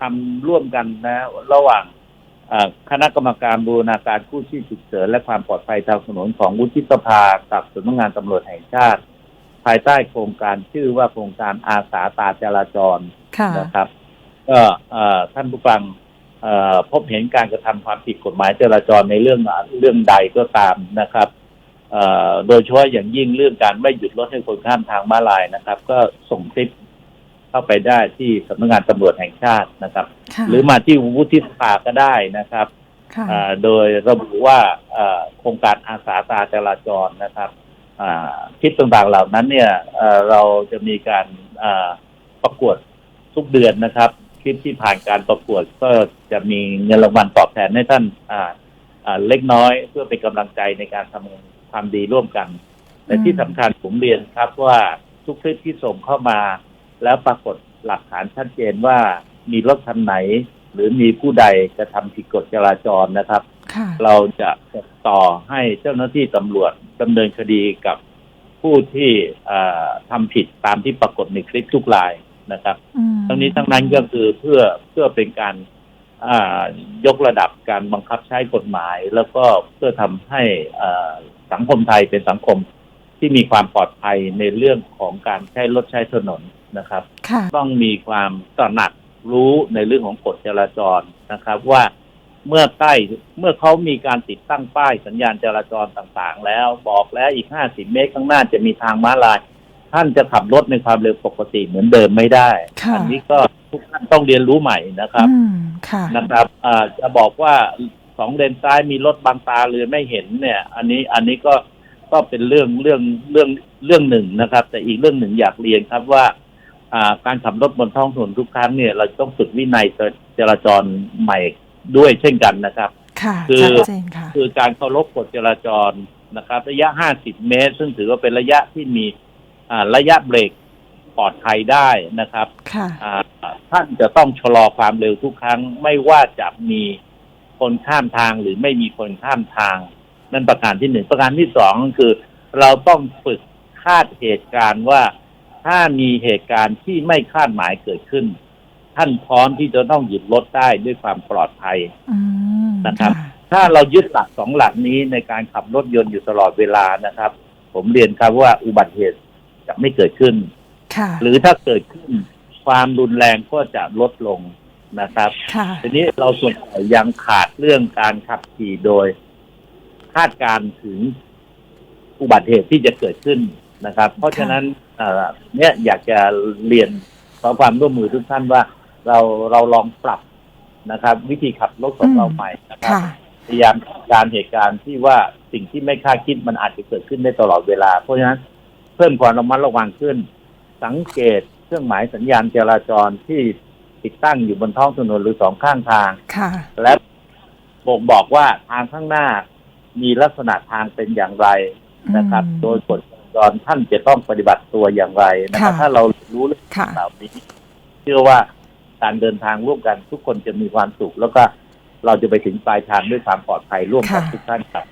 ทำร่วมกันนะ ระหว่างเอ่อคณะกรรมการบูรณาการกู้ชีพฉุกเฉินและความปลอดภัยทางถนนของวุฒิสภากับสำนักงานตำรวจแห่งชาติ ภายใต้โครงการชื่อว่าโครงการอาสาตาจราจรค่ะนะครับก็เอ่อท่านผู้ฟังเอ่อพบเห็นการกระทำความผิดกฎหมายจราจรในเรื่องเรื่องใดก็ตามนะครับเอ่อโดยเฉพาะอย่างยิ่งเรื่องการไม่หยุดรถให้คนข้ามทางม้าลายนะครับ ก็ส่งคลิป เข้าไปได้ที่สำนักงานตำรวจแห่งชาตินะครับค่ะหรือมาที่วุฒิสภาก็ได้นะครับค่ะอ่าโดยระบุว่าอ่าโครงการอาสาตาจราจรนะครับอ่าคลิปต่างๆเหล่านั้นเนี่ยเอ่อเราจะมีการอ่าประกวดทุกเดือนนะครับคลิปที่ผ่านการประกวดก็จะมีเงินรางวัลตอบแทนให้ท่านอ่าอ่าเล็กน้อยเพื่อเป็นกำลังใจในการทำความดีร่วมกัน แต่ที่สำคัญผมเรียนครับว่าทุกคลิปที่ส่งเข้ามา แล้วปรากฏหลักฐานชัดเจนว่ามีรถคันไหน หรือมีผู้ใดกระทำผิดกฎจราจรนะครับค่ะเราจะติดต่อให้เจ้าหน้าที่ตำรวจดำเนินคดีกับผู้ที่เอ่อทำผิดตามที่ปรากฏในคลิปทุกรายนะครับอืมทั้งนี้ทั้งนั้นก็คือเพื่อเพื่อเป็นการอ่ายกระดับการบังคับใช้กฎหมาย แล้วก็เพื่อทำให้อ่าสังคมไทยเป็นสังคม ที่มีความปลอดภัยในเรื่องของการใช้รถใช้ถนนนะครับ ค่ะ ต้องมีความตระหนักรู้ในเรื่องของกฎจราจรนะครับ ว่าเมื่อใกล้เมื่อเขามีการติดตั้งป้ายสัญญาณจราจรต่างๆ แล้วบอกแล้วอีก50เมตรข้างหน้าจะมีทางม้าลาย ท่านจะขับรถในความเร็วปกติเหมือนเดิมไม่ได้ ค่ะ อันี้ก็ทุกท่านต้องเรียนรู้ใหม่นะครับ อืมค่ะ นะครับอ่าจะบอกว่าสองเลนซ้ายมีรถบางตาเรือไม่เห็นเนี่ย อันนี้อันนี้ก็ ก็เป็นเรื่องเรื่องเรื่องเรื่องหนึ่งนะครับ แต่อีกเรื่องหนึ่งอยากเรียนครับว่าอ่าการขับรถบนท้องถนนทุกครั้งเนี่ย เราต้องฝึกวินัยจราจรใหม่ด้วยเช่นกันนะครับค่ะคือชัดเจนค่ะคือการเคารพกฎจราจรนะครับ ระยะ 50 เมตร ซึ่งถือว่าเป็นระยะที่มีอ่าระยะเบรกปลอดภัยได้นะครับค่ะอ่าท่านจะต้องชะลอความเร็วทุกครั้ง ไม่ว่าจะมีคนข้ามทางหรือไม่มีคนข้ามทาง นั่นประการที่หนึ่งประการที่สองก็คือ เราต้องฝึกคาดเหตุการณ์ว่าถ้ามีเหตุการณ์ที่ไม่คาดหมายเกิดขึ้น ท่านพร้อมที่จะต้องหยุดรถได้ด้วยความปลอดภัยอืมนะครับะถ้าเรายึดหลักสองหลักนี้ในการขับรถยนต์อยู่ตลอดเวลานะครับ ผมเรียนครับว่าอุบัติเหตุจะไม่เกิดขึ้นค่ะหรือถ้าเกิดขึ้นความรุนแรงก็จะลดลงนะครับค่ะทีนี้เราส่วนใหญ่ยังขาดเรื่องการขับขี่โดย คาดการณ์ถึงอุบัติเหตุที่จะเกิดขึ้นนะครับ เพราะฉะนั้นเอ่อเนี่ยอยากจะเรียนขอความร่วมมือทุกท่านว่า เราเราลองปรับนะครับ วิธีขับรถของอืมเราใหม่นะครับค่ะพยายามจัดการเหตุการณ์ที่ว่าสิ่งที่ไม่คาดคิดมันอาจจะเกิดขึ้นได้ตลอดเวลา เพราะฉะนั้นเพิ่มความระมัดระวังขึ้น สังเกตเครื่องหมายสัญญาณจราจรที่ติดตั้งอยู่บนท้องถนนหรือสองข้างทางค่ะและบ่งบอกว่าทางข้างหน้า มีลักษณะทางเป็นอย่างไรนะครับอืมโดยกฎจราจรท่านจะต้องปฏิบัติตัวอย่างไรนะครับค่ะถ้าเรารู้เรื่องค่ะเหล่านี้เชื่อว่าการเดินทางร่วมกันทุกคนจะมีความสุข แล้วก็เราจะไปถึงปลายทางด้วยความปลอดภัยร่วมกันค่ะทุกท่านครับ